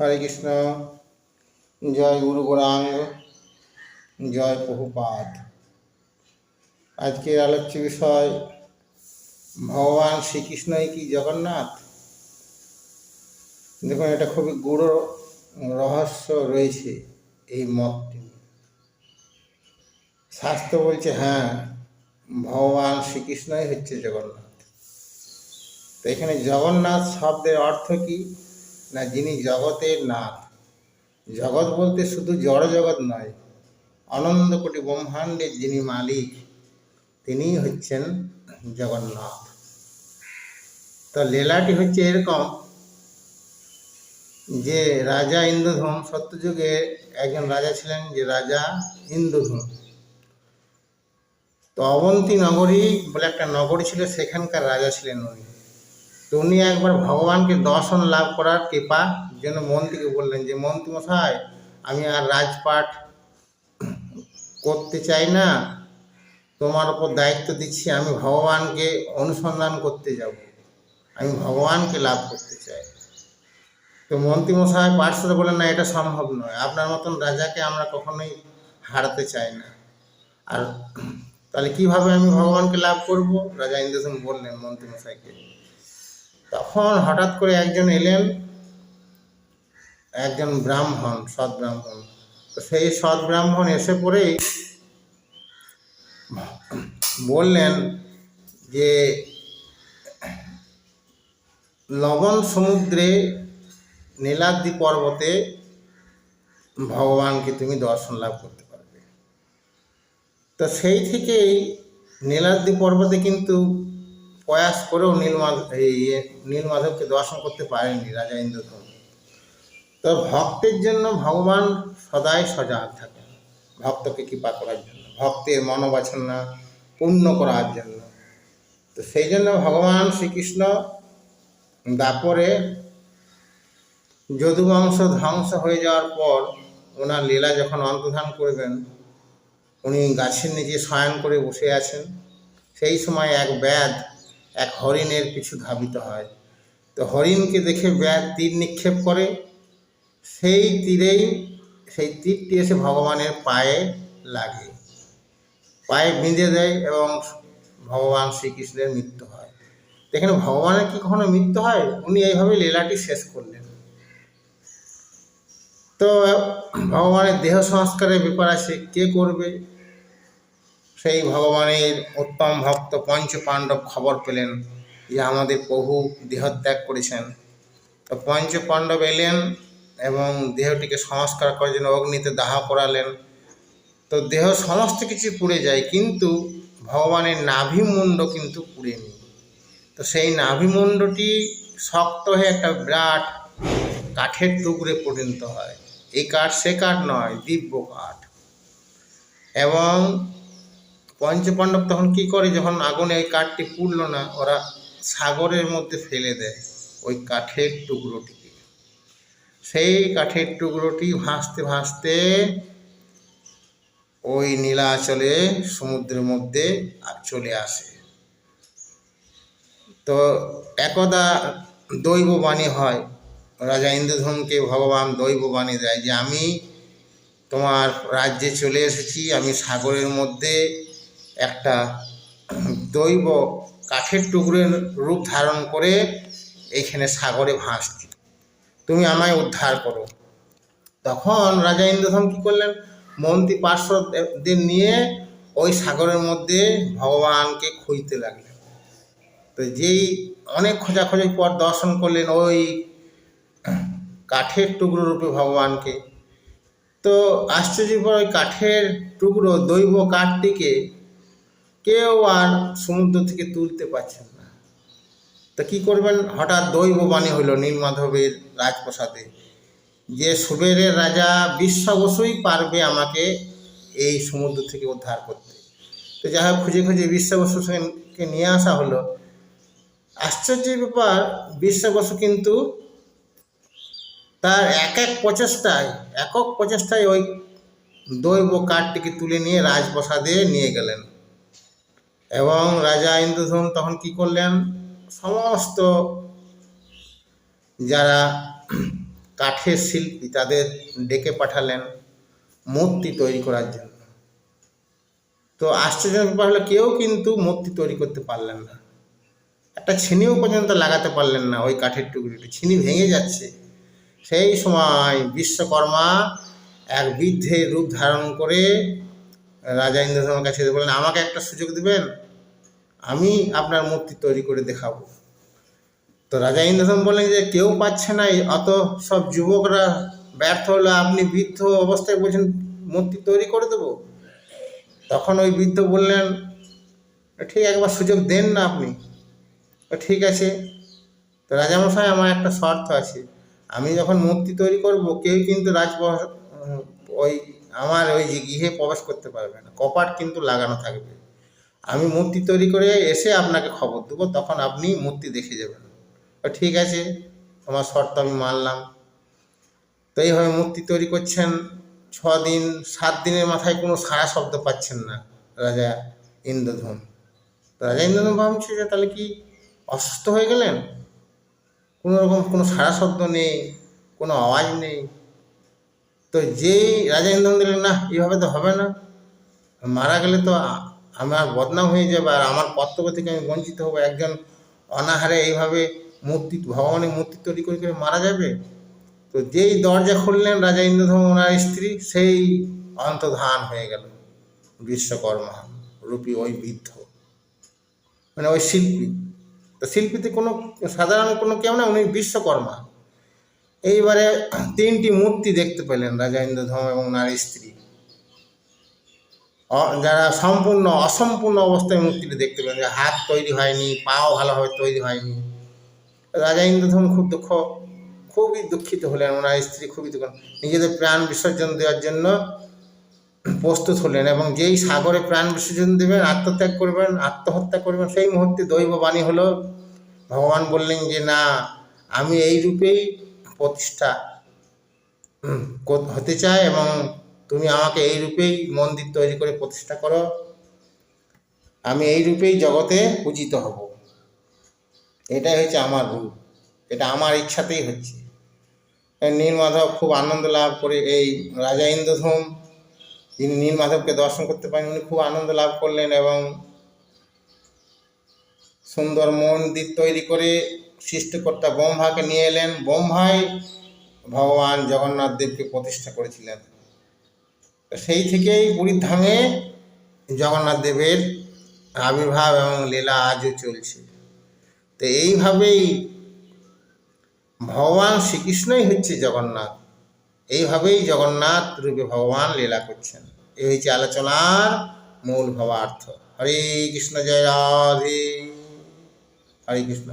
হরে কৃষ্ণ, জয় গুরু গৌরাঙ্গ, জয় প্রভুপাদ। আজকের আলোচ্য বিষয়, ভগবান শ্রীকৃষ্ণই কি জগন্নাথ? দেখুন, এটা খুবই গূঢ় রহস্য রয়েছে এই মতটি। শাস্ত্র বলছে হ্যাঁ ভগবান শ্রীকৃষ্ণই হচ্ছে জগন্নাথ। তো এখানে জগন্নাথ শব্দের অর্থ কি? না যিনি জগতের নাথ। জগৎ বলতে শুধু জড় জগৎ নয়, অনন্ত কোটি ব্রহ্মাণ্ডের যিনি মালিক, তিনিই হচ্ছেন জগন্নাথ। তো লীলাটি হচ্ছে এরকম যে রাজা ইন্দ্রধূম সত্যযুগে একজন রাজা ছিলেন যে রাজা ইন্দ্রধূম তো অবন্তী নগরী বলে একটা নগরী ছিল, সেখানকার রাজা ছিলেন উনি। তো উনি একবার ভগবানকে দর্শন লাভ করার কৃপা জন্য মন্ত্রীকে বললেন যে মন্ত্রী মশাই আমি আর রাজপাট করতে চাই না। তোমার ওপর দায়িত্ব দিচ্ছি, আমি ভগবানকে অনুসন্ধান করতে যাব। আমি ভগবানকে লাভ করতে চাই। তো মন্ত্রী মশাই পার্শ্বরে বলেন না, এটা সম্ভব নয়। আপনার মতন রাজাকে আমরা কখনোই হারাতে চাই না। আর তাহলে কীভাবে আমি ভগবানকে লাভ করব? রাজা ইন্দ্রসেন বললেন মন্ত্রী মশাইকে তখন হঠাৎ করে একজন এলেন, একজন ব্রাহ্মণ, সৎ ব্রাহ্মণ। তো সেই সৎ ব্রাহ্মণ এসে পড়েই বললেন যে, লবণ সমুদ্রে নীলাদ্রি পর্বতে ভগবানকে তুমি দর্শন লাভ করতে পারবে। তো সেই থেকেই নীলাদ্রি পর্বতে কিন্তু প্রয়াস করেও নীলমাধ এই নীলমাধবকে দর্শন করতে পারেনি রাজা ইন্দ্রধন তো ভক্তের জন্য ভগবান সদাই সজাগ থাকেন। ভক্তকে কৃপা করার জন্য, ভক্তের মনোবাসনা পূর্ণ করার জন্য। তো সেই জন্য ভগবান শ্রীকৃষ্ণ দাপরে যদুবংশ ধ্বংস হয়ে যাওয়ার পর ওনার লীলা যখন অন্তর্ধান করবেন, উনি গাছের নিচে শয়ন করে বসে আছেন। সেই সময় এক ব্যাধ এক হরিণের পিছু ধাবিত হয়। তো হরিণকে দেখে ব্যাধ তীর নিক্ষেপ করে। সেই তীরেই, সেই তীরটি এসে ভগবানের পায়ে লাগে। পায়ে বিঁধে দেয় এবং ভগবান শ্রীকৃষ্ণের মৃত্যু হয়। এখানে ভগবানের কি কখনো মৃত্যু হয়? উনি এইভাবে লীলাটি শেষ করলেন। তো ভগবানের দেহ সংস্কারের ব্যাপার আছে, কে করবে? সেই ভগবানের উত্তম ভক্ত পঞ্চ পাণ্ডব খবর পেলেন যে আমাদের প্রভু দেহত্যাগ করেছেন। তো পঞ্চ পাণ্ডব এলেন এবং দেহটিকে সংস্কার করার জন্য অগ্নিতে দাহ করালেন। তো দেহ সমস্ত কিছু পুড়ে যায় কিন্তু ভগবানের নাভিমুণ্ড কিন্তু পুড়েনি। তো সেই নাভিমুণ্ডটি শক্ত হয়ে একটা বিরাট কাঠের টুকরে পরিণত হয়। এই কাঠ সে কাঠ নয়, দিব্য কাঠ। এবং পঞ্চপাণ্ডব তখন কি করে যখন আগুনে ওই কাঠটি পুড়ল না, ওরা সাগরের মধ্যে ফেলে দেয় ওই কাঠের টুকরোটিকে। সেই কাঠের টুকরোটি ভাসতে ভাসতে ওই নীলাচলে সমুদ্রের মধ্যে চলে আসে। তো একদা দৈব বাণী হয়, রাজা ইন্দ্রধনকে ভগবান দৈব বাণী দেয় যে, আমি তোমার রাজ্যে চলে এসেছি, আমি সাগরের মধ্যে একটা দৈব কাঠের টুকরের রূপ ধারণ করে এইখানে সাগরে ভাসছি। তুমি আমায় উদ্ধার করো। তখন রাজা ইন্দ্রধম কী করলেন? মন্ত্রী পার্শ্বদের নিয়ে ওই সাগরের মধ্যে ভগবানকে খুঁজতে লাগলেন। তো যেই অনেক খোঁজাখোঁজির পর দর্শন করলেন ওই কাঠের টুকরো রূপে ভগবানকে। তো আশ্চর্যের পর ওই কাঠের টুকরো দৈব কাঠটিকে কেউ আর সমুদ্র থেকে তুলতে পারছেন না। তা কী করবেন? হঠাৎ দৈব বাণী হইল নীলমাধবের রাজপ্রসাদে যে সুবেরের রাজা বিশ্বাবসই পারবে আমাকে এই সমুদ্র থেকে উদ্ধার করতে। তো যাই হোক, খুঁজে খুঁজে বিশ্বাবসুকে নিয়ে আসা হলো। আশ্চর্যের ব্যাপার, বিশ্বাবসু কিন্তু তার এক এক প্রচেষ্টায় একক প্রচেষ্টায় ওই দৈব কাঠটিকে তুলে নিয়ে রাজপ্রসাদে নিয়ে গেলেন। এবং রাজা ইন্দ্রধন তখন কি করলেন? সমস্ত যারা কাঠের শিল্পী তাদের ডেকে পাঠালেন, মূর্তি তৈরি করার জন্য। তো আশ্চর্যজনক ব্যাপার হলো কেউ কিন্তু মূর্তি তৈরি করতে পারলেন না। একটা ছিনিও পর্যন্ত লাগাতে পারলেন না ওই কাঠের টুকরিটি। ছিনি ভেঙে যাচ্ছে। সেই সময় বিশ্বকর্মা এক বৃদ্ধের রূপ ধারণ করে রাজা ইন্দ্রধর্মের কাছে বললেন, আমাকে একটা সুযোগ দিবেন? আমি আপনার মূর্তি তৈরি করে দেখাবো। তো রাজা ইন্দ্রধর্ম বললেন যে, কেউ পাচ্ছে না অত সব যুবকরা ব্যর্থ হলো, আপনি বৃদ্ধ অবস্থায় বলছেন, মূর্তি তৈরি করে দেবো? তখন ওই বৃদ্ধ বললেন, ঠিক একবার সুযোগ দেন না আপনি। ঠিক আছে। তো রাজামশাই, আমার একটা শর্ত আছে। আমি যখন মূর্তি তৈরি করব, কেউ কিন্তু রাজ ওই, আমার ওই যে গৃহে প্রবেশ করতে পারবে না। কপাট কিন্তু লাগানো থাকবে। আমি মূর্তি তৈরি করে এসে আপনাকে খবর দেবো, তখন আপনি মূর্তি দেখে যাবেন। ঠিক আছে, তোমার শর্ত আমি মানলাম। তো এইভাবে মূর্তি তৈরি করছেন ছ দিন সাত দিনের মাথায় কোনো সারা শব্দ পাচ্ছেন না রাজা ইন্দ্রধন রাজা ইন্দ্রধন ভাবছে যে তাহলে কি অসুস্থ হয়ে গেলেন? কোনো রকম কোনো সারা শব্দ নেই, কোনো আওয়াজ নেই। তো যেই রাজা ইন্দ্রধন দিলেন না, এইভাবে তো হবে না। মারা গেলে তো আমার বদনাম হয়ে যাবে আর আমার কর্তব্য থেকে আমি বঞ্চিত হব। একজন অনাহারে এইভাবে মূর্তি, ভগবানের মূর্তি তৈরি করে করে মারা যাবে? তো যেই দরজা খুললেন রাজা ইন্দ্রধর্ম ওনার স্ত্রী, সেই অন্তর্ধান হয়ে গেল। বিশ্বকর্মা রূপী ওই বৃদ্ধ। মানে ওই শিল্পী। তো শিল্পীতে কোনো, সাধারণ কোনো কেউ না, উনি বিশ্বকর্মা। এইবারে তিনটি মূর্তি দেখতে পেলেন রাজা ইন্দ্রধর্ম এবং ওনার স্ত্রী। যারা সম্পূর্ণ, অসম্পূর্ণ অবস্থায় মূর্তিটি দেখতে পেলেন যে হাত তৈরি হয়নি, পাও ভালোভাবে তৈরি হয়নি। রাজা ইন্দ্রধন খুব দুঃখ, খুবই দুঃখিত হলেন। ওনার স্ত্রী খুবই দুঃখ, নিজেদের প্রাণ বিসর্জন দেওয়ার জন্য প্রস্তুত হলেন এবং যেই সাগরে প্রাণ বিসর্জন দেবেন, আত্মত্যাগ করবেন, আত্মহত্যা করবেন, সেই মুহূর্তে দৈব বাণী হলো। ভগবান বললেন যে, না, আমি এই রূপেই প্রতিষ্ঠা হতে চাই এবং তুমি আমাকে এই রূপেই মন্দির তৈরি করে প্রতিষ্ঠা করো। আমি এই রূপেই জগতে পূজিত হব। এটাই হচ্ছে আমার রূপ। এটা আমার ইচ্ছাতেই হচ্ছে। নীলমাধব খুব আনন্দ লাভ করে এই রাজা ইন্দ্রধূম, যিনি নীলমাধবকে দর্শন করতে পারেন, উনি খুব আনন্দ লাভ করলেন এবং সুন্দর মন্দির তৈরি করে সৃষ্টিকর্তা ব্রহ্মাকে নিয়ে এলেন। ব্রহ্মাই ভগবান জগন্নাথ দেবকে প্রতিষ্ঠা করেছিলেন। সেই থেকেই পুরীর ধামে জগন্নাথ দেবের আবির্ভাব এবং লীলা আজও চলছে। তো এইভাবেই ভগবান শ্রীকৃষ্ণই হচ্ছে জগন্নাথ। এইভাবেই জগন্নাথ রূপে ভগবান লীলা করছেন। এই হচ্ছে আলোচনার মূল ভাবার্থ। হরে কৃষ্ণ, জয় রাধে। হরে কৃষ্ণ।